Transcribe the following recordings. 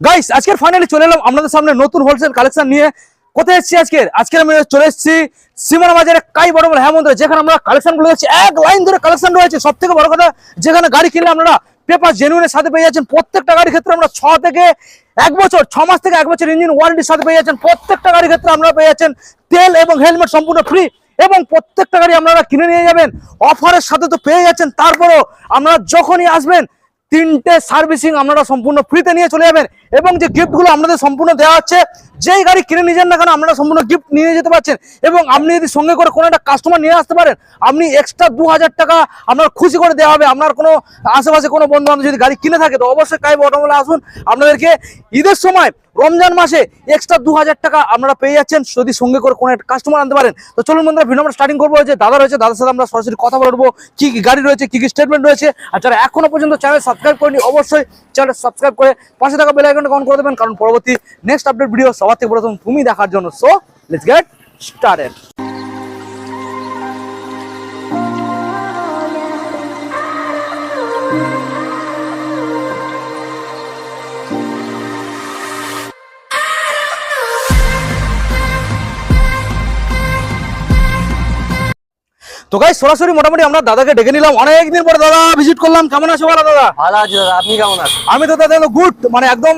Guys আজকের finally চলে এলাম আপনাদের সামনে নতুন হোলসেল কালেকশন নিয়ে। কোথায় এসেছি আজকের আজকের আমি চলে এসেছি সীমানা বাজারে কাই বড় বড় হেমন্ত, যেখানে আমরা কালেকশনগুলো দেখছি। এক লাইন ধরে কালেকশন রয়েছে। সব থেকে বড় কথা, যেখানে গাড়ি কিনলে আপনারা পেপার জেনুইনের সাথে পেয়ে যাচ্ছেন। প্রত্যেকটা গাড়ির ক্ষেত্রে আমরা ছ থেকে এক বছর, ছ মাস থেকে এক বছর ইঞ্জিন ওয়ারেন্টির সাথে পেয়ে যাচ্ছেন। প্রত্যেকটা গাড়ির ক্ষেত্রে আপনারা পেয়ে যাচ্ছেন তেল এবং হেলমেট সম্পূর্ণ ফ্রি এবং প্রত্যেকটা গাড়ি আপনারা কিনে নিয়ে যাবেন। অফারের সাথে তো পেয়ে যাচ্ছেন। তারপরও আপনারা যখনই আসবেন তিনটে সার্ভিসিং আপনারা সম্পূর্ণ ফ্রিতে নিয়ে চলে যাবেন এবং যে গিফটগুলো আপনাদের সম্পূর্ণ দেওয়া হচ্ছে যেই গাড়ি কিনে নিয়ে যান না কেন, আপনারা সম্পূর্ণ গিফট নিয়ে যেতে পারছেন। এবং আপনি যদি সঙ্গে করে কোনো একটা কাস্টমার নিয়ে আসতে পারেন, আপনি এক্সট্রা দু হাজার টাকা আপনার খুশি করে দেওয়া হবে। আপনার কোনো আশেপাশে কোনো বন্ধু বান্ধব যদি গাড়ি কিনে থাকে, তো অবশ্যই কাই অটোমোলে আসুন। আপনাদেরকে ঈদের সময় রমজান মাসে এক্সট্রা দু হাজার টাকা আপনারা পেয়ে যাচ্ছেন। যদি সঙ্গে করে কোনো একটা কাস্টমার আনতে পারেন। তো চলুন বন্ধুরা ভিডিও আমরা স্টার্টিং করব। যে দাদা রয়েছে, দাদার সাথে আমরা সরাসরি কথা বলব। কী কী গাড়ি রয়েছে, কী কী স্টেটমেন্ট রয়েছে। আর যারা এখনও পর্যন্ত চ্যানেল সাবস্ক্রাইব করেনি, অবশ্যই চ্যানেল সাবস্ক্রাইব করে পাশে থাকা বেল আইকনটা অন করে দেবেন। কারণ পরবর্তী নেক্সট আপডেট ভিডিও সবার থেকে প্রথম তুমি দেখার জন্য। সো লেটস গেট স্টার্টেড তো গাই সরাসরি মোটামুটি আমরা দাদাকে ডেকে নিলাম। অনেকদিন পরে দাদা ভিজিট করলাম। কেমন আছে বলো দাদা? ভালো আছি দাদা আপনি কেমন আছেন? আমি তো দাদা গুড মানে একদম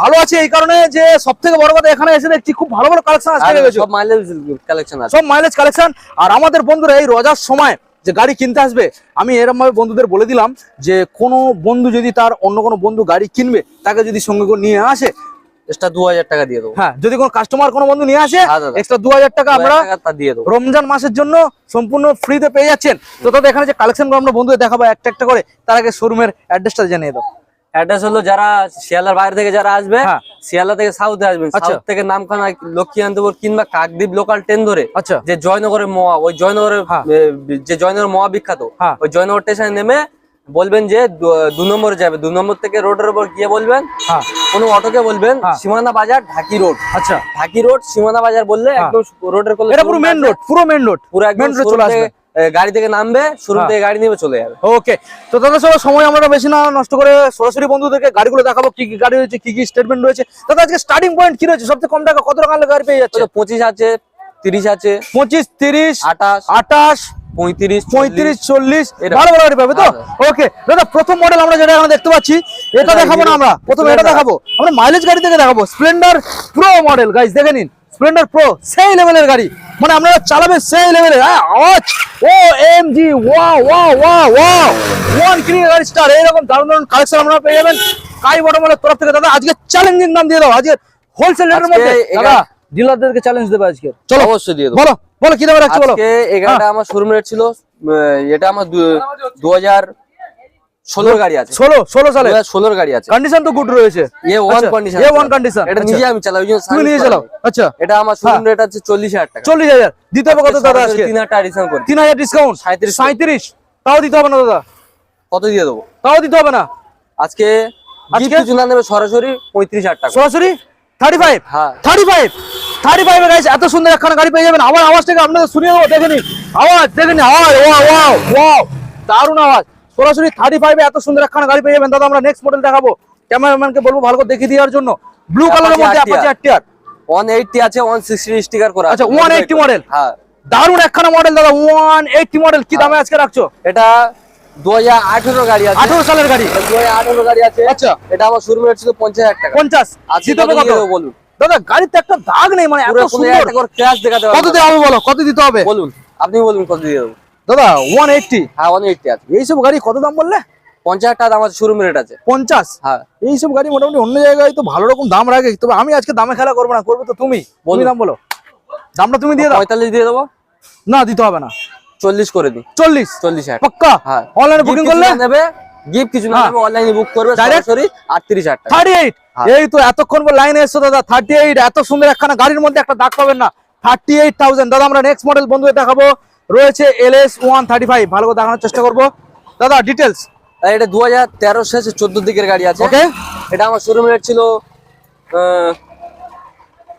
ভালো আছে। এই কারণে যে সব থেকে বড় কথা এখানে এসে দেখছি খুব ভালো ভালো কালেকশন রেখেছো সব মাইলেজ কালেকশন আছে। সব মাইলেজ কালেকশন আর আমাদের বন্ধুরা এই রোজার সময় যে গাড়ি কিনতে আসবে আমি এরকম ভাবে বন্ধুদের বলে দিলাম যে কোনো বন্ধু যদি তার অন্য কোনো বন্ধু গাড়ি কিনবে তাকে যদি সঙ্গে করে নিয়ে আসে এক্সট্রা দু হাজার টাকা দিয়ে দেবো। হ্যাঁ যদি কোনো কাস্টমার কোনো বন্ধু নিয়ে আসে হ্যাঁ এক্সট্রা টাকা আমরা 2000 টাকা তা দিয়ে দেবো। রমজান মাসের জন্য সম্পূর্ণ ফ্রিতে পেয়ে যাচ্ছেন। তো তাদের এখানে যে আমরা বন্ধুদের দেখাবো একটা একটা করে তার আগে শোরুমের অ্যাড্রেসটা জানিয়ে দাও। অ্যাড্রেস হলো যারা শিয়ালার বাইরে থেকে যারা আসবে হ্যাঁ। শিয়ালা থেকে সাউথে আসবেন আচ্ছা। সাউথ থেকে নামখানা লক্ষ্মীকান্তপুর কিংবা কাকদ্বীপ লোকাল ট্রেন ধরে আচ্ছা। যে জয়নগরের মোয়া ওই জয়নগরের হ্যাঁ। যে জয়নগর মোয়া বিখ্যাত হ্যাঁ। ওই জয়নগর স্টেশনে নেমে বলবেন যে দু- নম্বরে যাবে। দু নম্বর থেকে রোডের উপর গিয়ে বলবেন হ্যাঁ। কোনো অটোকে বলবেন হ্যাঁ। সীমানা বাজার ঢাকি রোড। আচ্ছা। ঢাকি রোড সীমানা বাজার বললে হ্যাঁ। একদম রোডের কোলে এটা পুরো মেন রোড পুরো মেন রোড পুরো মেন রোড চলে আসবে। গাড়ি থেকে নামবে শুরু হ্যাঁ। থেকে গাড়ি নিয়ে চলে যাবে। ওকে তো দাদা সব সময় আমরা বেশি না নষ্ট করে সরাসরি বন্ধুদেরকে গাড়িগুলো দেখাবো কি কি গাড়ি রয়েছে কি কি স্টেটমেন্ট রয়েছে। দাদা আজকে স্টার্টিং পয়েন্ট কি রয়েছে? সবচেয়ে কম টাকা কত টাকা গাড়ি পেয়ে যাচ্ছে? পঁচিশ আছে তিরিশ আছে পঁচিশ তিরিশ আঠাশ। আঠাশ পঁয়ত্রিশ পঁয়ত্রিশ চল্লিশ। এরকম। ভালো ভালো গাড়ি পাবে তো? ওকে দাদা প্রথম মডেল আমরা যেটা এখন দেখতে পাচ্ছি এটা দেখাবো না আমরা। প্রথমে এটা দেখাবো। আমরা মাইলেজ গাড়ি থেকে দেখাবো। স্প্লেন্ডার প্রো মডেল গাইস দেখে নিন। স্প্লেন্ডার প্রো সেই লেভেলের গাড়ি। মানে আপনারা চালাবেন সেই লেভেলের হ্যাঁ আওয়াজ। ও এম জি ওয়া ওয়া ওয়া ওয়া ওয়ান কিলিং গাড়ি স্টার এইরকম দারুণ দারুণ কালেকশন আপনারা পেয়ে যাবেন। কাই বটমলের তরফ থেকে দাদা আজকে চ্যালেঞ্জিং দাম দিয়ে দাও। আজকে হোলসেল রেটের মধ্যে দাদা। ডিলারদেরকে চ্যালেঞ্জ দেবে আজকে চলো অবশ্যই দিয়ে দেবো। বলো বলো কি দামে রাখছো বলো? আজকে এই গাড়িটা আমার শোরুম রেট ছিল এটা আমার দু হাজার ষোলোর গাড়ি আছে। ষোলো ষোলো সালে ষোলোর গাড়ি আছে। কন্ডিশন তো গুড রয়েছে। এ ওয়ান আচ্ছা, কন্ডিশন এ one condition, এটা আচ্ছা। নিজে আমি চালাই তুমি নিয়ে চালাও আচ্ছা। এটা আমার শোরুম রেট আছে চল্লিশ হাজার টাকা। চল্লিশ হাজার। দিতে হবে কত দাদা আজকে? তিন হাজার টাকা ডিসকাউন্ট করি। তিন হাজার ডিসকাউন্ট 37 সাঁত্রিশ? তাও দিতে হবে না দাদা। কত দিয়ে দেবো? তাও দিতে হবে না। আজকে আজকে? আজকে কিছু না নেবে সরাসরি পঁয়ত্রিশ হাজার টাকা। সরাসরি? থার্টি ফাইভ হ্যাঁ। Thirty five thirty five guys এত সুন্দর একখানা গাড়ি পেয়ে যাবেন। আমার আওয়াজটাকে আপনাদের শুনিয়ে দেবো দেখে নিন। আওয়াজ দেখে নিন। আওয়াজ ওয়াও ওয়াও ওয়াও দারুণ আওয়াজ। সরাসরি থার্টি ফাইভে এত সুন্দর একখানা গাড়ি পেয়ে যাবেন। দাদা আমরা নেক্সট মডেল দেখাবো। ক্যামেরাম্যানকে বলব ভালো করে দেখিয়ে দেওয়ার জন্য। ব্লু কালারের মধ্যে অ্যাপাচি আরটিআর ওয়ান এইটটি আছে ওয়ান সিক্সটি স্টিকার করা আচ্ছা, 180 model? হ্যাঁ। দারুণ একখানা মডেল দাদা ওয়ান এইটটি মডেল কি দামে আজকে রাখছো? এটা দু হাজার আঠেরো গাড়ি আছে। আঠারো সালের গাড়ি। দু হাজার আঠেরো গাড়ি আছে। আচ্ছা। এটা আমার শোরুম রেট ছিল পঞ্চাশ হাজার টাকা। পঞ্চাশ। আজকে দিতে কত? বলুন। দাদা গাড়িতে একটা দাগ নেই মানে এত সুন্দর। একটা করে ক্যাশ দেখাতে কত দিতে হবে বলো? কত দিতে হবে? বলুন আপনি বলুন কত দিয়ে দেবো। দাদা ওয়ান এইটটি হ্যাঁ ওয়ান এইটটি আছে। এইসব গাড়ি কত দাম বললে? পঞ্চাশ হাজার দাম আছে শোরুম রেট আছে। পঞ্চাশ? হ্যাঁ। এইসব গাড়ি মোটামুটি অন্য জায়গায় তো ভালো রকম দাম রাখে। তবে আমি আজকে দামে খেলা করব না করবে তো তুমি। তুমি দাম বলো। দামটা তুমি দিয়ে দাও। পঁয়তাল্লিশ দিয়ে দেবো? না দিতে হবে না। চল্লিশ করে দিই। চল্লিশ? চল্লিশ হাজার। পাক্কা? হ্যাঁ। অনলাইনে বুকিং করলে? নেবে গিফট কিছু না হ্যাঁ। অনলাইনে বুক করবে? সরাসরি আটত্রিশ হাজার টাকা। থার্টি এইট হ্যাঁ। এই তো এতক্ষণ পর লাইনে এসছো দাদা থার্টি এইট এত সুন্দর একখানা গাড়ির মধ্যে একটা দাগ পাবেন না। থার্টি এইট থাউজেন্ড দাদা আমরা নেক্সট মডেল বন্ধুদের দেখাবো। রয়েছে L S one thirty five ভালো করে দেখানোর চেষ্টা করব। দাদা ডিটেলস এটা দু হাজার তেরো শেষে চোদ্দ দিকের গাড়ি আছে। ওকে এটা আমার শোরুম ছিল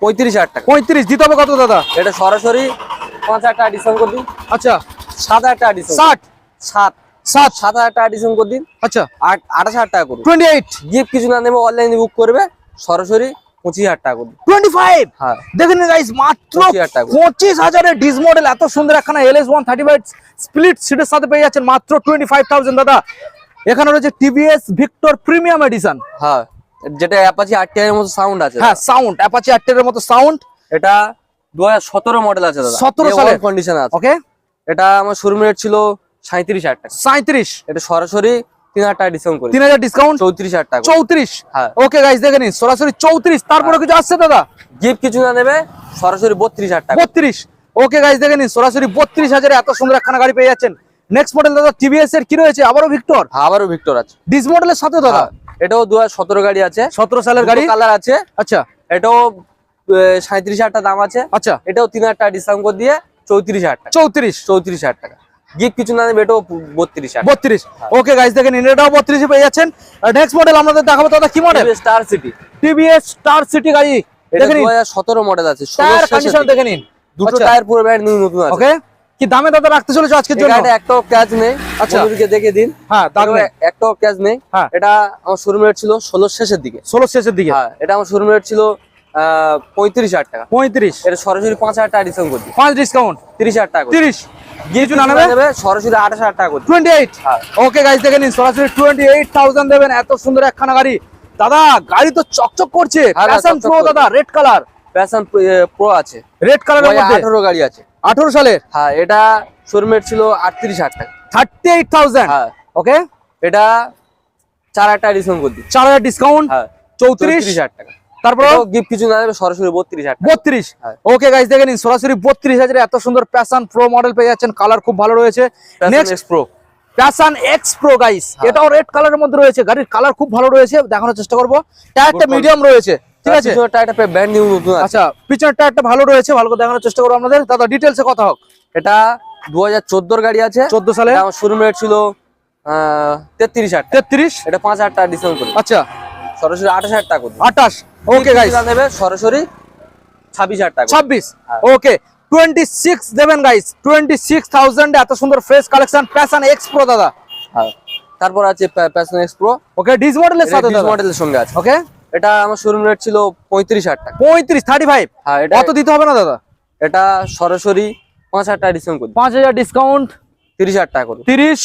পঁয়ত্রিশ হাজার টাকা। পঁয়ত্রিশ দিতে হবে কত দাদা? এটা সরাসরি পাঁচ হাজার টাকা ডিসকাউন্ট করে দিই আচ্ছা। সাত হাজার টাকা ডিসকাউন্ট ষাট। সাত। সাত সাত হাজার টাকা ডিসকাউন্ট করে দিন। আচ্ছা। আট আঠাশ হাজার টাকা করুন। টোয়েন্টি এইট গিফট কিছু না নেবে অনলাইনে বুক করবে সরাসরি পঁচিশ হাজার টাকা করুন। টোয়েন্টি ফাইভ হ্যাঁ দেখেন গাইস মাত্র 25,000 টাকা। পঁচিশ হাজারের ডিস মডেল এত সুন্দর একখানা L S one thirty five split সিটের সাথে পেয়ে যাচ্ছেন মাত্র টোয়েন্টি ফাইভ থাউজেন্ড দাদা। এখানে রয়েছে টিভিএস ভিক্টর প্রিমিয়াম এডিশন হ্যাঁ। যেটা অ্যাপাচি আর এর মতো সাউন্ড আছে হ্যাঁ সাউন্ড অ্যাপাচি আটটের মতো সাউন্ড এটা দু হাজার সতেরো মডেল আছে দাদা। 17 সালের? কন্ডিশন আছে। ওকে এটা আমার শোরুম রেট ছিল সাঁত্রিশ হাজার টাকা। সাঁত্রিশ এটা সরাসরি তিন হাজার টাকা ডিসকাউন্ট করে। তিন হাজার ডিসকাউন্ট চৌত্রিশ হাজার টাকা চৌত্রিশ? হ্যাঁ। ওকে গাইস দেখে নিন সরাসরি চৌত্রিশ তারপরে কিছু আসছে দাদা? গিফট কিছু না নেবে সরাসরি বত্রিশ হাজার টাকা বত্রিশ? ওকে গাইস দেখে নিন সরাসরি বত্রিশ হাজারে এত সুন্দর একখানা গাড়ি পেয়ে যাচ্ছেন। নেক্সট মডেল দাদা টিভিএস এর কি রয়েছে? আবারও ভিক্টর হ্যাঁ, আবারও ভিক্টর আছে। ডিস মডেলের সাথে দাদা? হ্যাঁ, এটাও দু হাজার সতেরো গাড়ি আছে। সতেরো সালের গাড়ি? কালার আছে। আচ্ছা। এটাও সাঁত্রিশ হাজার টাকা দাম আছে। আচ্ছা। এটাও তিন হাজার টাকা ডিসকাউন্ট করে দিয়ে চৌত্রিশ হাজার টাকা। চৌত্রিশ? চৌত্রিশ হাজার টাকা। গিফট কিছু না এটাও বত্রিশ বত্রিশ। ওকে গাইস দেখেন এটাও বত্রিশে পেয়ে যাচ্ছেন। নেক্সট মডেল আমাদের দেখাবো দাদা কি model star city TVS star city গাড়ি। সতেরো মডেল আছে টায়ার কন্ডিশন দেখে নিন। দুটো আচ্ছা, টায়ার পুরো ব্র্যান্ড নিউ নতুন আছে। ওকে কি দামে দাদা রাখতে চলেছো আজকের এই জন্য? গাড়িটা একটাও ক্যাচ নেই। আচ্ছা। দেখে দিন। হ্যাঁ দাম একটাও ক্যাচ নেই। হ্যাঁ। এটা আমার শোরুম রেট ছিল ষোলো শেষের দিকে। ষোলো শেষের দিকে। হ্যাঁ এটা আমার শোরুম রেট ছিল পঁয়ত্রিশ হাজার টাকা। পঁয়ত্রিশ। এটা সরাসরি পাঁচ হাজার টাকা ডিসকাউন্ট করছি। পাঁচ ডিসকাউন্ট তিরিশ হাজার টাকা তিরিশ। কিছু না নেবে সরাসরি আঠাশ হাজার টাকা টোয়েন্টি এইট। ওকে গাইস দেখে নিন সরাসরি টোয়েন্টি এইট থাউজেন্ড দেবেন এত সুন্দর একখানা গাড়ি। দাদা গাড়ি তো চকচক করছে। প্যাশন প্রো দাদা রেড কালার প্যাশন প্রো আছে। রেড কালারের মধ্যে? আঠারো গাড়ি আছে। আঠারো সালের? হ্যাঁ এটা শোরুম রেট ছিল আটত্রিশ হাজার টাকা। থার্টি এইট থাউজেন্ড হ্যাঁ। ওকে এটা চার হাজার টাকা ডিসকাউন্ট করছি চার হাজার ডিসকাউন্ট হ্যাঁ। চৌত্রিশ? চৌত্রিশ হাজার টাকা। তারপর? গিফট কিছু না সরাসরি বত্রিশ বত্রিশ? হ্যাঁ। ওকে গাইস দেখে নিন সরাসরি বত্রিশ হাজারে এত সুন্দর প্যাশন প্রো মডেল পেয়ে যাচ্ছেন কালার খুব ভালো রয়েছে। Next next pro passion X pro guys হ্যাঁ। এটাও রেড কালারের মধ্যে রয়েছে গাড়ির কালার খুব ভালো রয়েছে দেখানোর চেষ্টা করব। টায়ারটা মিডিয়াম রয়েছে ঠিক আছে? টায়ারটা ব্র্যান্ড নিউ নতুন আচ্ছা পিছনের টায়ারটা ভালো রয়েছে ভালো করে দেখানোর চেষ্টা করব আপনাদের। দাদা ডিটেলসে কথা হোক। এটা দু হাজার গাড়ি আছে। চোদ্দ সালে? শোরুম রেট ছিল তেত্রিশ হাজার তেত্রিশ? এটা পাঁচ হাজার টাকা ডিসকাউন্ট করি। আচ্ছা। সরাসরি আঠাশ হাজার টাকা আঠাশ? ওকে গাইস নেবে সরাসরি ছাব্বিশ হাজার টাকা। করে। ছাব্বিশ? হ্যাঁ। ওকে টোয়েন্টি সিক্স দেবেন গাইস টোয়েন্টি সিক্স থাউজেন্ড এত সুন্দর fresh collection passion X pro দাদা। হ্যাঁ। তারপর আছে passion X pro okay disc মডেলের সাথে দাদা। মডেলের সঙ্গে আছে। ওকে এটা আমার শোরুম রেট ছিল পঁয়ত্রিশ হাজার টাকা। পঁয়ত্রিশ থার্টি ফাইভ হ্যাঁ এটা অত দিতে হবে না দাদা? এটা সরাসরি পাঁচ হাজার টাকা ডিসকাউন্ট করি হাজার ডিসকাউন্ট তিরিশ হাজার টাকা করি তিরিশ?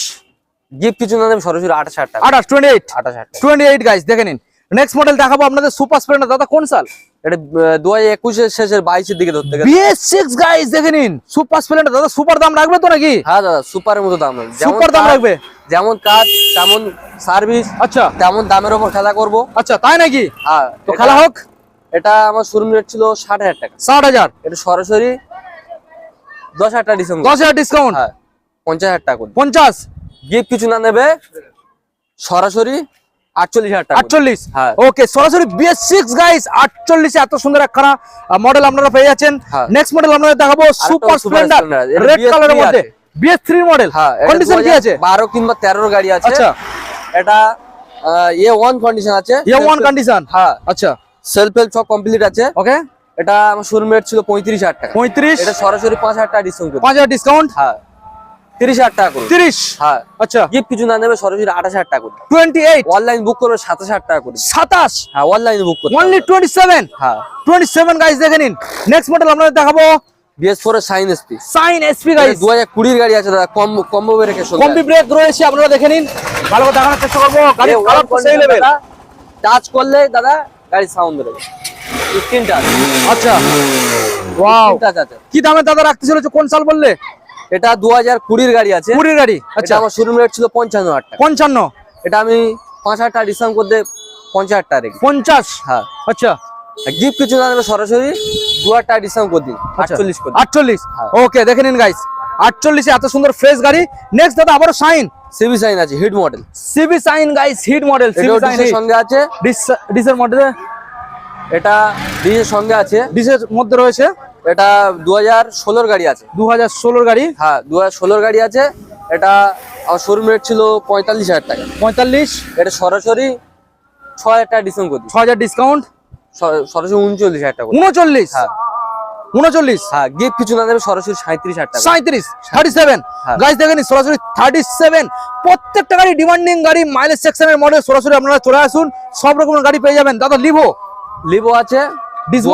গিফট কিছু না দেবে সরাসরি আঠাশ হাজার টাকা। আঠাশ টোয়েন্টি এইট আঠাশ হাজার টাকা। টোয়েন্টি এইট গাইস দেখে নিন। নেক্সট মডেল দেখাবো আপনাদের সুপার স্প্লেন্ডার দাদা কোন সাল? এটা দু হাজার একুশের শেষের বাইশের দিকে ধরতে গেলে বিএস সিক্স গাইস দেখে নিন। সুপার স্প্লেন্ডার দাদা সুপার দাম রাখবে তো নাকি? হ্যাঁ দাদা সুপারের মতো দাম সুপার দাম রাখবে? যেমন কাজ তেমন সার্ভিস আচ্ছা। তেমন দামের ওপর খেলা করব। আচ্ছা তাই নাকি? হ্যাঁ তো খেলা হোক। এটা আমার শোরুম রেট ছিল ষাট হাজার টাকা। ষাট হাজার? এটা সরাসরি দশ হাজার টাকা ডিসকাউন্ট দশ হাজার ডিসকাউন্ট হ্যাঁ পঞ্চাশ হাজার টাকা পঞ্চাশ? গিফট কিছু না নেবে সরাসরি আটচল্লিশ হাজার টাকা আটচল্লিশ? হ্যাঁ। ওকে সরাসরি বিএস সিক্স গাইস আটচল্লিশে এত সুন্দর একখানা মডেল আপনারা পেয়ে যাচ্ছেন। হ্যাঁ। নেক্সট মডেল আপনাদের দেখাবো সুপার স্প্লেন্ডার রেড কালারের মধ্যে। বিএস থ্রি মডেল হ্যাঁ কন্ডিশন কি আছে? বারো কিংবা তেরোর গাড়ি আছে। আচ্ছা। এটা এ ওয়ান কন্ডিশন আছে। এ ওয়ান কন্ডিশন হ্যাঁ। আচ্ছা। সেলফ হেল্প সব কমপ্লিট আছে। ওকে এটা আমার শোরুম রেট ছিল পঁয়ত্রিশ হাজার টাকা। পঁয়ত্রিশ? এটা সরাসরি পাঁচ হাজার টাকা ডিসকাউন্ট পাঁচ হাজার ডিসকাউন্ট হ্যাঁ। তিরিশ হাজার টাকা তিরিশ? হ্যাঁ। আচ্ছা। গিফট কিছু না নেবে সরাসরি আঠাশ হাজার টাকা করি। টোয়েন্টি এইট অনলাইন বুক করবে সাতাশ হাজার টাকা করি। সাতাশ? হ্যাঁ অনলাইন বুক করবে অনলি টোয়েন্টি সেভেন হ্যাঁ। টোয়েন্টি সেভেন দেখে নিন। নেক্সট মডেল আপনাদের দেখাবো। বিএস ফোর এর shine SP shine SP guys দু হাজার কুড়ির গাড়ি আছে দাদা। কম কম্বো ব্রেক রয়েছে আপনারা দেখে নিন। ভালো করে দেখানোর চেষ্টা করব। গাড়ির কালার সেই লেভেল টাচ করলে দাদা গাড়ি সাউন্ড দেবে। স্ক্রিন টাচ আচ্ছা। ওয়াও কি দামে দাদা রাখতে চলেছে? কোন সাল বললে? এটা দু হাজার কুড়ির গাড়ি আছে। কুড়ির গাড়ি? আচ্ছা। আমার শোরুম রেট ছিল পঞ্চান্ন হাজার টাকা। পঞ্চান্ন? এটা আমি পাঁচ হাজার টাকা ডিসকাউন্ট করতে পঞ্চাশ হাজার টাকা রেখে পঞ্চাশ? হ্যাঁ। আচ্ছা। গিফট কিছু না সরাসরি দু হাজার টাকা ডিসকাউন্ট করে দিন। আচ্ছা। আটচল্লিশ আটচল্লিশ? হ্যাঁ। ওকে দেখে নিন গাইস আটচল্লিশে এত সুন্দর ফ্রেশ গাড়ি। নেক্সট দাদা আবারও সাইন সিবি সাইন আছে hit model CB shine guys hit model CB সঙ্গে আছে। ডিসের মডেলে এটা ডিসের সঙ্গে আছে। ডিসের মধ্যে রয়েছে। এটা দু হাজার ষোলোর গাড়ি আছে। দু হাজার ষোলোর গাড়ি? হ্যাঁ দু হাজার ষোলোর গাড়ি আছে। এটা আমার শোরুম রেট ছিল পঁয়তাল্লিশ হাজার টাকা। পঁয়তাল্লিশ? এটা সরাসরি ছ হাজার টাকা ডিসকাউন্ট করে ছ হাজার ডিসকাউন্ট সরাসরি উনচল্লিশ হাজার টাকা উনচল্লিশ? হ্যাঁ। উনচল্লিশ? হ্যাঁ গিফট কিছু না নেবে সরাসরি সাঁত্রিশ হাজার টাকা সাঁত্রিশ থার্টি সেভেন হ্যাঁ। গাইজ সরাসরি থার্টি সেভেন প্রত্যেকটা গাড়ি ডিমান্ডিং গাড়ি মাইলেজ সেকশনের মডেল সরাসরি আপনারা চলে আসুন। সব রকমের গাড়ি পেয়ে যাবেন। দাদা লিভো লিভো আছে। Dis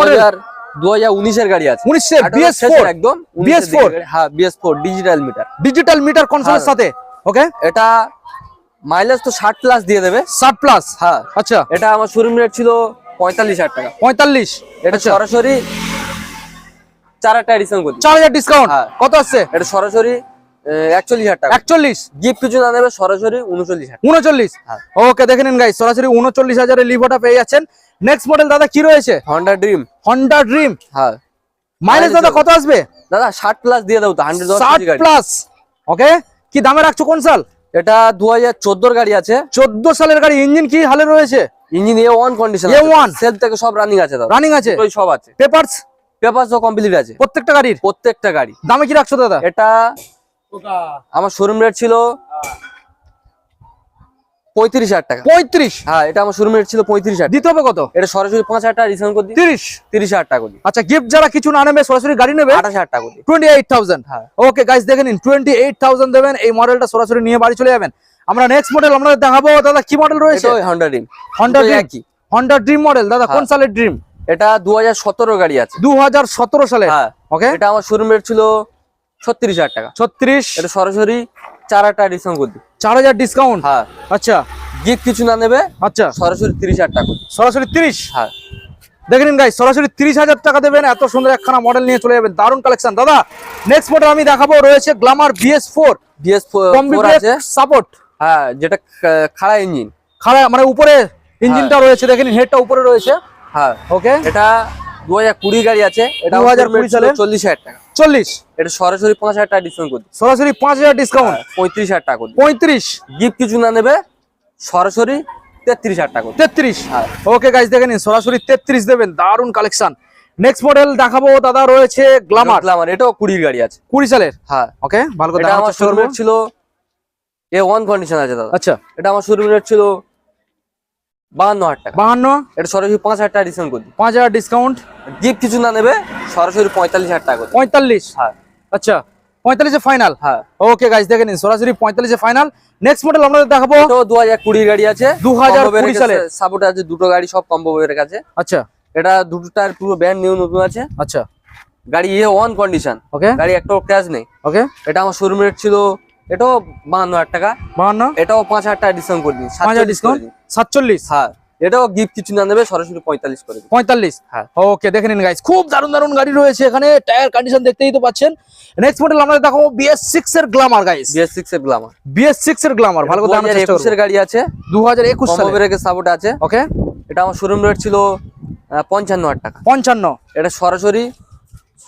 দু? হাজার হাজার উনিশের গাড়ি আছে। উনিশে আঠারো বিএস ফোর। একদম BS4 BS4 হ্যাঁ BS four digital meter digital meter কনসোলের হ্যাঁ। সাথে ওকে এটা মাইলেজ তো ষাট প্লাস দিয়ে দেবে। ষাট প্লাস হ্যাঁ। আচ্ছা। এটা আমার শোরুম রেট ছিল পঁয়তাল্লিশ হাজার টাকা। পঁয়তাল্লিশ? এটা আচ্ছা। সরাসরি চার একটা এডিশন করছি চার হাজার ডিসকাউন্ট হ্যাঁ। কত আসছে? এটা সরাসরি একচল্লিশ হাজার টাকা। একচল্লিশ? গিফট কিছু না নেবে সরাসরি উনচল্লিশ হাজার উনচল্লিশ? হ্যাঁ। ওকে দেখে নিন গাই সরাসরি উনচল্লিশ হাজারের লিভোটা পেয়ে যাচ্ছেন। নেক্সট মডেল দাদা কি রয়েছে? হন্ডা ড্রিম হন্ডা ড্রিম হ্যাঁ। মাইলেজ দাদা কত আসবে? দাদা ষাট প্লাস দিয়ে দাও তো হান্ড্রেড দশ ষাট কেজি গাড়ি। প্লাস ওকে কি দামে রাখছো কোন সাল? এটা দু হাজার চোদ্দোর গাড়ি আছে। চোদ্দ সালের গাড়ি ইঞ্জিন কি হালে রয়েছে? Engine A one condition A1 সেল থেকে সব রানিং আছে দাদা। রানিং আছে? ওই সব আছে। পেপারস পেপার তো কমপ্লিট আছে। প্রত্যেকটা গাড়ির? প্রত্যেকটা গাড়ি। দামে কি রাখছো দাদা? এটা আমার শোরুম রেট ছিল পঁয়ত্রিশ হাজার টাকা। পঁয়ত্রিশ? হ্যাঁ এটা আমার ছিল পঁয়ত্রিশ হাজার দিতে হবে কত? এটা সরাসরি পাঁচ হাজার টাকা ডিসকাউন্ট করে তিরিশ? তিরিশ হাজার টাকা করে আচ্ছা গিফট যারা কিছু না নেবে সরাসরি গাড়ি নেবে? আঠাশ হাজার টাকা টোয়েন্টি এইট থাউজেন্ড হ্যাঁ। ওকে দেখে নিন টোয়েন্টি এইট থাউজেন্ড দেবেন এই মডেলটা সরাসরি নিয়ে বাড়ি চলে যাবেন। আমরা নেক্সট মডেল আপনাদের দেখাবো। দাদা কি মডেল রয়েছে? হন্ডা ড্রিম হন্ডা ড্রিম একই। হন্ডা ড্রিম মডেল দাদা কোন হ্যাঁ। সালের ড্রিম এটা দু সতেরো গাড়ি আছে। দু সালে হ্যাঁ। ওকে এটা আমার ছিল ছত্রিশ হাজার টাকা। ছত্রিশ? এটা সরাসরি চার হাজার টাকা ডিসকাউন্ট করে দিই চার হাজার ডিসকাউন্ট হ্যাঁ। আচ্ছা। গিফট কিছু না নেবে আচ্ছা। সরাসরি তিরিশ হাজার টাকা। সরাসরি তিরিশ? হ্যাঁ। দেখে নিন গাইস সরাসরি তিরিশ হাজার টাকা দেবেন এত সুন্দর একখানা মডেল নিয়ে চলে যাবেন দারুণ কালেকশন দাদা নেক্সট মডেল আমি দেখাবো রয়েছে glamour BS four BS four আছে। সাপোর্ট হ্যাঁ যেটা খাড়া ইঞ্জিন খাড়া মানে উপরে ইঞ্জিনটা রয়েছে দেখে নিন হেডটা উপরে রয়েছে। হ্যাঁ। ওকে এটা দু হাজার কুড়ি গাড়ি আছে এটা 2020 সালে? চল্লিশ হাজার টাকা। চল্লিশ। এটা সরাসরি পাঁচ হাজার টাকা ডিসকাউন্ট করে সরাসরি পাঁচ হাজার ডিসকাউন্ট পঁয়ত্রিশ হাজার টাকা করে। পঁয়ত্রিশ। গিফট কিছু না নেবে সরাসরি তেত্রিশ হাজার টাকা। তেত্রিশ। হ্যাঁ। ওকে গাইস দেখে নিন সরাসরি তেত্রিশ দেবেন দারুণ কালেকশন নেক্সট মডেল দেখাবো দাদা রয়েছে গ্লামার গ্লামার এটাও কুড়ির গাড়ি আছে। কুড়ি সালের? হ্যাঁ। ওকে ভালো করে আমার শোরুম ছিল এ ওয়ান কন্ডিশন আছে দাদা। আচ্ছা। এটা আমার শোরুম রেট ছিল বাহান্ন হাজার টাকা। বাহান্ন? এটা সরাসরি পাঁচ হাজার টাকা ডিসকাউন্ট করে পাঁচ হাজার ডিসকাউন্ট গিফট কিছু না নেবে সরাসরি পঁয়তাল্লিশ হাজার টাকা করে পঁয়তাল্লিশ? হ্যাঁ। আচ্ছা পঁয়তাল্লিশে ফাইনাল হ্যাঁ। ওকে দেখে নিন সরাসরি পঁয়তাল্লিশে ফাইনাল নেক্সট মডেল আপনাদের দেখাবো। এটাও দু হাজার কুড়ির গাড়ি আছে 2020 সালে। সাপোর্ট আছে দুটো গাড়ি সব কম্বো কাছে। আচ্ছা। এটা দুটো টায়ার পুরো ব্যান্ড নিউ নতুন আছে। আচ্ছা। গাড়ি এ ওয়ান কন্ডিশন ওকে গাড়ি একটাও ক্র্যাশ নেই। ওকে এটা আমার শোরুম রেট ছিল এটাও বাহান্ন হাজার টাকা। বাহান্ন? এটাও পাঁচ হাজার টাকা ডিসকাউন্ট করে দিন পাঁচ হাজার ডিসকাউন্ট সাতচল্লিশ? হ্যাঁ এটাও গিফট কিছু না নেবে সরাসরি পঁয়তাল্লিশ করে পঁয়তাল্লিশ? হ্যাঁ। ওকে দেখে নিন গাইস খুব দারুণ দারুণ গাড়ি রয়েছে এখানে টায়ার কন্ডিশন দেখতেই তো পাচ্ছেন। নেক্সট মডেল আমরা দেখাবো বিএস সিক্স এর গ্লামার গাইস বিএস সিক্স এর গ্লামার বিএস সিক্স এর গ্লামার ভালো চেষ্টা একুশের করব। গাড়ি আছে। দু হাজার একুশ কম্বো সালে। ব্রেকের সাপোর্ট আছে। ওকে এটা আমার শোরুম রেট ছিল পঞ্চান্ন হাজার টাকা। পঞ্চান্ন। এটা সরাসরি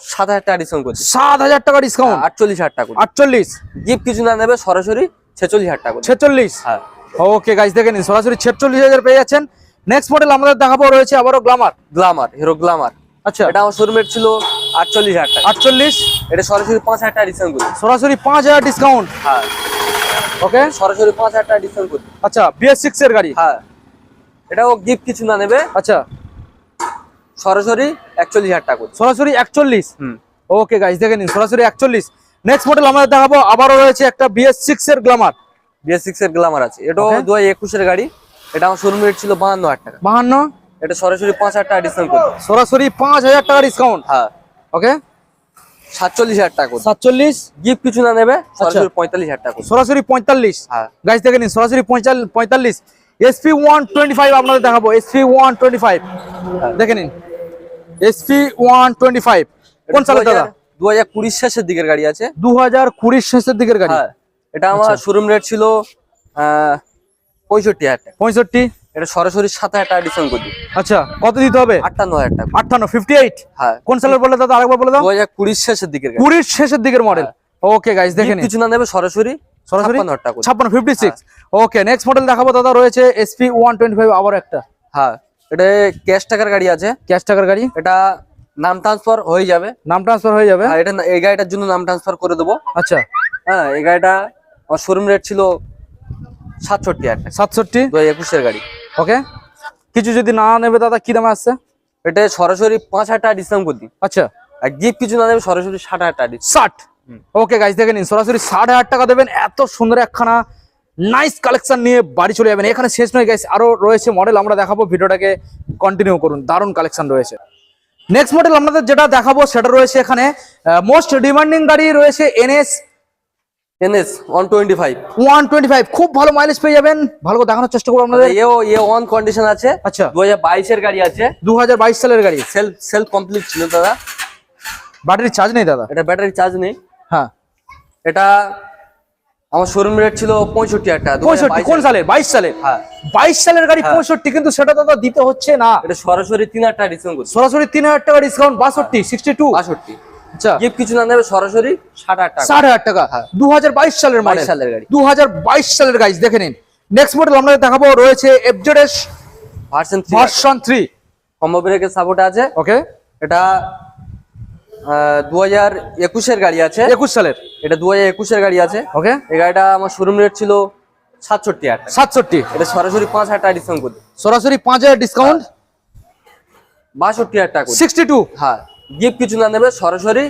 সাত হাজার টাকা ডিসকাউন্ট করছি। সাত হাজার টাকা ডিসকাউন্ট আটচল্লিশ হাজার টাকা আটচল্লিশ? গিফট কিছু না নেবে সরাসরি ছেচল্লিশ হাজার টাকা। ছেচল্লিশ? হ্যাঁ। ওকে গাইস দেখে নিন সরাসরি ছেচল্লিশ হাজার পেয়ে যাচ্ছেন। নেক্সট মডেল আমাদের দেখাবো রয়েছে আবারও গ্লামার গ্লামার হিরো গ্লামার আচ্ছা। এটা আমার শোরুম রেট ছিল আটচল্লিশ হাজার টাকা। আটচল্লিশ? এটা সরাসরি পাঁচ হাজার টাকা ডিসকাউন্ট করছি। সরাসরি পাঁচ হাজার ডিসকাউন্ট হ্যাঁ। ওকে সরাসরি পাঁচ হাজার টাকা ডিসকাউন্ট করছি। আচ্ছা বিএস সিক্স এর গাড়ি? হ্যাঁ। এটাও গিফট কিছু না নেবে। আচ্ছা। সরাসরি একচল্লিশ হাজার টাকা সরাসরি একচল্লিশ? হুম। ওকে গাইস দেখে নিন সরাসরি একচল্লিশ। নেক্সট মডেল আমাদের দেখাবো আবারও রয়েছে একটা বিএস সিক্স এর গ্লামার বিএস সিক্স এর গ্লামার আছে। এটাও দু একুশের গাড়ি। এটা আমার শোরুম রেট ছিল বাহান্ন হাজার টাকা। বাহান্ন? এটা সরাসরি পাঁচ হাজার টাকা ডিসকাউন্ট সরাসরি পাঁচ হাজার টাকা ডিসকাউন্ট হ্যাঁ। ওকে সাতচল্লিশ হাজার টাকা সাতচল্লিশ? গিফট কিছু না নেবে সরাসরি পঁয়তাল্লিশ হাজার টাকা সরাসরি পঁয়তাল্লিশ? হ্যাঁ। গাইস দেখে নিন সরাসরি পঁয়তাল্লিশ পঁয়তাল্লিশ। এসপি ওয়ান টোয়েন্টি ফাইভ আপনাদের দেখাবো এসপি ওয়ান টোয়েন্টি ফাইভ দেখে নিন। এসপি ওয়ান টোয়েন্টি ফাইভ কোন সালে দাদা? দু হাজার কুড়ির শেষের দিকের গাড়ি আছে। দু হাজার কুড়ির শেষের দিকের গাড়ি? হ্যাঁ এটা আমার শোরুম রেট ছিল পঁয়ষট্টি হাজার টাকা। পঁয়ষট্টি? এটা সরাসরি সাত হাজার টাকা ডিসকাউন্ট করে আচ্ছা কত দিতে হবে? আটান্ন হাজার টাকা। আটান্ন ফিফটি এইট হ্যাঁ। কোন সালের বলে দাদা? আরেকবার বলে দাও। দু হাজার কুড়ির শেষের দিকের কুড়ির শেষের দিকের মডেল ওকে গাইস কিছু না নেবে সরাসরি সরাসরি। ছাপ্পান্ন fifty six okay next model দেখাবো দাদা রয়েছে এসপি ওয়ান টোয়েন্টি ফাইভ আবার একটা। হ্যাঁ। এটা ক্যাশ টাকার গাড়ি আছে। ক্যাশ টাকার গাড়ি? এটা নাম ট্রান্সফার হয়ে যাবে। নাম ট্রান্সফার হয়ে যাবে? আর এটা এই গাড়িটার জন্য নাম ট্রান্সফার করে দেবো। আচ্ছা। হ্যাঁ এই গাড়িটা আমার শোরুম রেট ছিল সাতষট্টি হাজার সাতষট্টি? দু একুশের গাড়ি। ওকে। কিছু যদি না নেবে দাদা কি দামে আসছে? এটা সরাসরি পাঁচ হাজার টাকা ডিসকাউন্ট করে দিই। আচ্ছা। আর গিফট কিছু না দেবে সরাসরি ষাট হাজার টাকা ষাট? ওকে গাইজ দেখে নিন। সরাসরি ষাট হাজার টাকা দেবেন। এত সুন্দর একখানা নাইস কালেকশন নিয়ে বাড়ি চলে যাবেন। এখানে শেষ নয় গাইস আরও রয়েছে মডেল আমরা দেখাবো ভিডিওটাকে কন্টিনিউ করুন। দারুণ কালেকশন রয়েছে। নেক্সট মডেল আপনাদের যেটা দেখাবো সেটা রয়েছে এখানে মোস্ট ডিমান্ডিং গাড়ি রয়েছে NS NS one twenty five one twenty five খুব ভালো মাইলেজ পেয়ে যাবেন। ভালো করে দেখানোর চেষ্টা করব আপনাদের। এও এ ওয়ান কন্ডিশন আছে। আচ্ছা। দু হাজার বাইশের গাড়ি আছে। দু হাজার বাইশ সালের গাড়ি। সেলফ সেলফ কমপ্লিট ছিল দাদা। ব্যাটারি চার্জ নেই দাদা। এটা ব্যাটারি চার্জ নেই। হ্যাঁ। এটা আমার শোরুম রেট ছিল পঁয়ষট্টি হাজার টাকা 2022 পঁয়ষট্টি কোন সালের? বাইশ সালের হ্যাঁ। বাইশ সালের গাড়ি হ্যাঁ। পঁয়ষট্টি কিন্তু সেটা দাদা দিতে হচ্ছে না। এটা সরাসরি তিন হাজার টাকা ডিসকাউন্ট সরাসরি তিন হাজার টাকা ডিসকাউন্ট বাষট্টি সিক্সটি টু বাষট্টি। আচ্ছা। গিফট কিছু না নেবে সরাসরি ষাট হাজার টাকা। ষাট হাজার টাকা। হ্যাঁ। দু হাজার বাইশ সালের মডেল সালের গাড়ি। দু হাজার বাইশ সালের গাড়ি দেখে নিন। নেক্সট মডেল আমরা দেখাবো রয়েছে FZS version three version three combo ব্রেকের সাপোর্ট আছে। ওকে এটা দু হাজার একুশের গাড়ি আছে। একুশ সালের? এটা দু হাজার একুশের গাড়ি আছে। ওকে এই গাড়িটা আমার শোরুম রেট ছিল সাতষট্টি হাজার সাতষট্টি? এটা সরাসরি পাঁচ হাজার টাকা ডিসকাউন্ট করছি সরাসরি পাঁচ হাজার ডিসকাউন্ট বাষট্টি হাজার টাকা সিক্সটি টু হ্যাঁ। গিফট কিছু না নেবে সরাসরি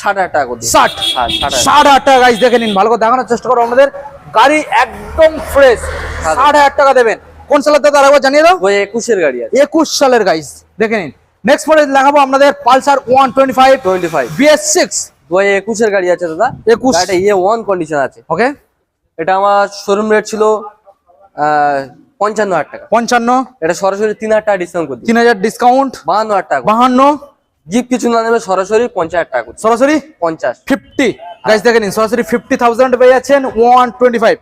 ষাট হাজার টাকা করছি ষাট? হ্যাঁ ষাট হাজার টাকা। গাইজ দেখে নিন। ভালো করে দেখানোর চেষ্টা করো আমাদের। গাড়ি একদম ফ্রেশ হ্যাঁ। ষাট হাজার টাকা দেবেন। কোন সালের দাদা আরেকবার জানিয়ে দাও। একুশের গাড়ি আছে। একুশ সালের গাইজ দেখে নিন। নেক্সট মডেল দেখাবো আপনাদের Pulsar one twenty five twenty five BS six দু হাজার একুশের গাড়ি আছে দাদা। একুশ। গাড়িটা ইয়ে ওয়ান কন্ডিশন আছে। ওকে এটা আমার শোরুম রেট ছিল পঞ্চান্ন হাজার টাকা। পঞ্চান্ন। এটা সরাসরি তিন হাজার টাকা ডিসকাউন্ট করছি তিন হাজার ডিসকাউন্ট বাহান্ন হাজার টাকা বাহান্ন। গিফট কিছু না নেবে সরাসরি পঞ্চাশ হাজার টাকা সরাসরি? পঞ্চাশ। ফিফটি। গাইজ দেখে নিন সরাসরি ফিফটি থাউজেন্ড পেয়ে যাচ্ছেন one twenty five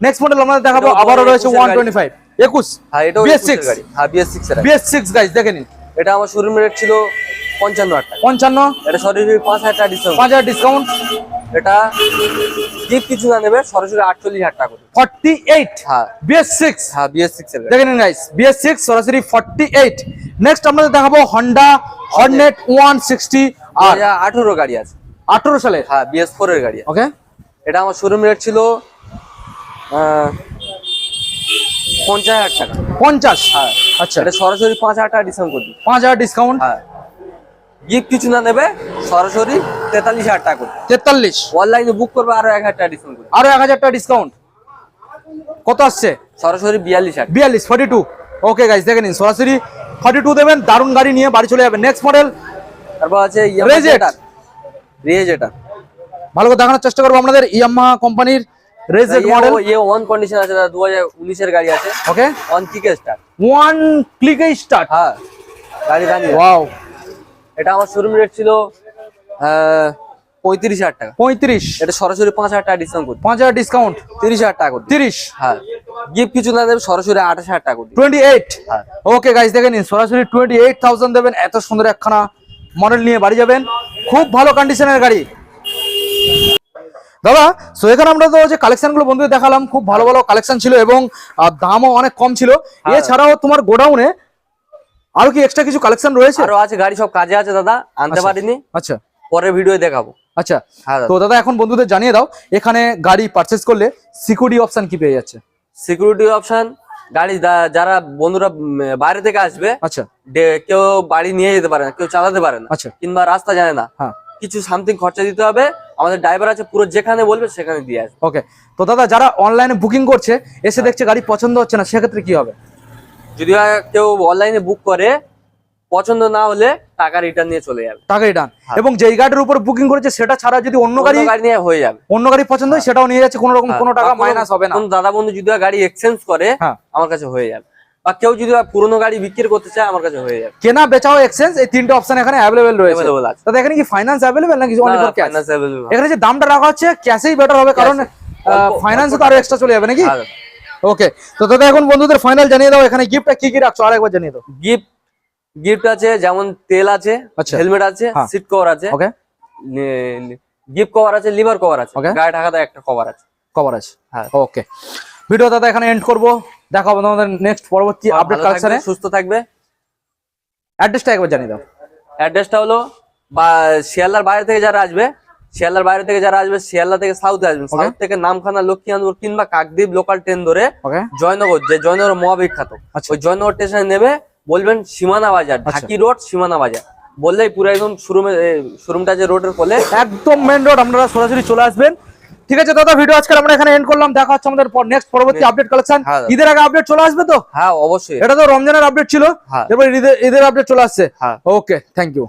next model আমরা দেখাবো আবারও রয়েছে 21 ওয়ান টোয়েন্টি ফাইভ একুশ। হ্যাঁ বিএস সিক্স গাড়ি। হ্যাঁ বিএস সিক্স এর বিএস সিক্স গাইজ দেখে নিন। এটা আমার শোরুম রেট ছিল পঞ্চান্ন হাজার টাকা। পঞ্চান্ন? এটা সরাসরি পাঁচ হাজার টাকা ডিসকাউন্ট পাঁচ হাজার ডিসকাউন্ট এটা গিফট কিছু না নেবে সরাসরি আটচল্লিশ হাজার টাকা করছি ফর্টি এইট হ্যাঁ বিএস সিক্স হ্যাঁ বিএস সিক্স এর গাড়ি। দেখে নিন গাইজ বিএস সিক্স সরাসরি ফর্টি এইট নেক্সট আপনাদের দেখাবো হন্ডা হর্নেট ওয়ান সিক্সটি আর আঠেরো গাড়ি আছে। আঠেরো সালে হ্যাঁ বিএস ফোর এর গাড়ি ওকে এটা আমার শোরুম রেট ছিল পঞ্চাশ হাজার টাকা। পঞ্চাশ। আচ্ছা। এটা সরাসরি পাঁচ হাজার টাকা ডিসকাউন্ট পাঁচ হাজার ডিসকাউন্ট হ্যাঁ। গিফট কিছু না নেবে সরাসরি তেতাল্লিশ হাজার টাকা তেতাল্লিশ। অনলাইনে বুক করবে আরও এক হাজার টাকা ডিসকাউন্ট আরও এক হাজার টাকা ডিসকাউন্ট কত আসছে? সরাসরি বিয়াল্লিশ হাজার। বিয়াল্লিশ ফর্টি টু ওকে গাইজ দেখে নিন সরাসরি ফর্টি টু দেবেন দারুণ গাড়ি নিয়ে বাড়ি চলে যাবেন। নেক্সট মডেল তারপর আছে Reject। রেজ এটা ভালো করে দেখানোর চেষ্টা করব আপনাদের। ইয়ামাহা কোম্পানির রেজেড মডেল ইয়ে ওয়ান কন্ডিশন আছে দু হাজার উনিশের গাড়ি আছে। ওকে ওয়ান কিকে স্টার ওয়ান ক্লিকে স্টার্ট হ্যাঁ গাড়ি আছে। ওয়াও এটা আমার শোরুম রেট ছিল পঁয়ত্রিশ হাজার টাকা। পঁয়ত্রিশ। এটা সরাসরি পাঁচ হাজার টাকা ডিসকাউন্ট করছি। পাঁচ হাজার ডিসকাউন্ট তিরিশ হাজার টাকা করছি। তিরিশ। হ্যাঁ। গিফট কিছু না দেবে সরাসরি আঠাশ হাজার টাকা করছি। টোয়েন্টি এইট হ্যাঁ। ওকে গাইজ দেখে নিন সরাসরি টোয়েন্টি এইট থাউজেন্ড দেবেন এত সুন্দর একখানা মডেল নিয়ে বাড়ি যাবেন। খুব ভালো কন্ডিশনের গাড়ি। দাদা সো এখানে আমরা তো যে কালেকশনগুলো বন্ধুদের দেখালাম খুব ভালো ভালো কালেকশন ছিল এবং দামও অনেক কম ছিল। হ্যাঁ। এছাড়াও তোমার গোডাউনে আরও কি এক্সট্রা কিছু কালেকশন রয়েছে? আরও আছে গাড়ি সব কাজে আছে দাদা আনতে আচ্ছা। পারিনি। আচ্ছা। পরে ভিডিও দেখাবো। আচ্ছা। হ্যাঁ তো দাদা এখন বন্ধুদের জানিয়ে দাও এখানে গাড়ি পারচেস করলে সিকিউরিটি অপশন কি পেয়ে যাচ্ছে? সিকিউরিটি অপশন গাড়ি যারা বন্ধুরা বাইরে থেকে আসবে আচ্ছা। কেউ বাড়ি নিয়ে যেতে পারে না কেউ চালাতে পারে না আচ্ছা। কিংবা রাস্তা জানে না। হ্যাঁ। কিছু সামথিং খরচা দিতে হবে আমাদের ড্রাইভার আছে পুরো যেখানে বলবে সেখানে দিয়ে আসবে। ওকে তো দাদা যারা অনলাইনে বুকিং করছে এসে দেখছে গাড়ি পছন্দ হচ্ছে না সেক্ষেত্রে কি হবে? যদি কেউ অনলাইনে বুক করে পছন্দ না হলে টাকা রিটার্ন নিয়ে চলে যাবে। টাকা রিটার্ন হ্যাঁ। এবং যেই গাড়ির উপর বুকিং করেছে সেটা ছাড়া যদি অন্য গাড়ি গাড়ি নিয়ে হয়ে যাবে। অন্য গাড়ি পছন্দ হয় সেটাও নিয়ে যাচ্ছে কোনো রকম কোনো টাকা মাইনাস হবে না। কোনো দাদা বন্ধু যদি গাড়ি এক্সচেঞ্জ করে হ্যাঁ। আমার কাছে হয়ে যাবে। বা কেউ যদি পুরোনো গাড়ি বিক্রি করতে চায় আমার কাছে হয়ে যাবে। কেনা বেচাও এক্সচেঞ্জ এই তিনটে অপশন এখানে অ্যাভেলেবেল রয়েছে। আছে। দাদা এখানে কি ফাইন্যান্স অ্যাভেলেবেল নাকি only for cash Finance available। এখানে যে দামটা রাখা হচ্ছে ক্যাশেই বেটার হবে কারণ ফাইন্যান্সে তো আরও এক্সট্রা চলে যাবে নাকি? হ্যাঁ। ওকে তো দাদা এখন বন্ধুদের ফাইনাল জানিয়ে দাও এখানে গিফটটা কি কি রাখছো আরেকবার জানিয়ে দাও। গিফট গিফট আছে যেমন তেল আছে আচ্ছা। হেলমেট আছে হ্যাঁ। সিট কভার আছে। ওকে গিফট কভার আছে লিভার কভার আছে. গায়ে ঢাকাতে একটা কভার আছে। কভার আছে। হ্যাঁ। ওকে ভিডিও দাদা এখানে এন্ড করব। দেখা হবে তোমাদের নেক্সট পরবর্তী আপডেট ভালো কালেকশনে সুস্থ থাকবে। অ্যাড্রেসটা একবার জানিয়ে দাও। অ্যাড্রেসটা হলো বা শিয়ালদার বাইরে থেকে যারা আসবে শিয়ালদার বাইরে থেকে যারা আসবে শিয়ালদা থেকে সাউথে আসবেন সাউথ থেকে নামখানা লক্ষ্মীনাথপুর কিংবা কাকদ্বীপ লোকাল ট্রেন ধরে জয়নগর যে জয়নগর মহাবিখ্যাত আচ্ছা। ওই জয়নগর স্টেশনে নেবে বলবেন সীমানা বাজার ঢাকি রোড সীমানা বাজার। বললেই পুরো একদম শোরুমে শোরুমটা যে রোডের ফলে একদম মেন রোড আপনারা সরাসরি চলে আসবেন। ঠিক আছে দাদা ভিডিও আজকে আমরা এখানে এন্ড করলাম। দেখা হচ্ছে আমাদের নেক্সট পরবর্তী আপডেট কালেকশন হ্যাঁ। ঈদের আগে আপডেট চলে আসবে তো? হ্যাঁ অবশ্যই। এটা তো রমজানের আপডেট ছিল। হ্যাঁ। এবার ঈদের আপডেট চলে আসছে। Okay thank you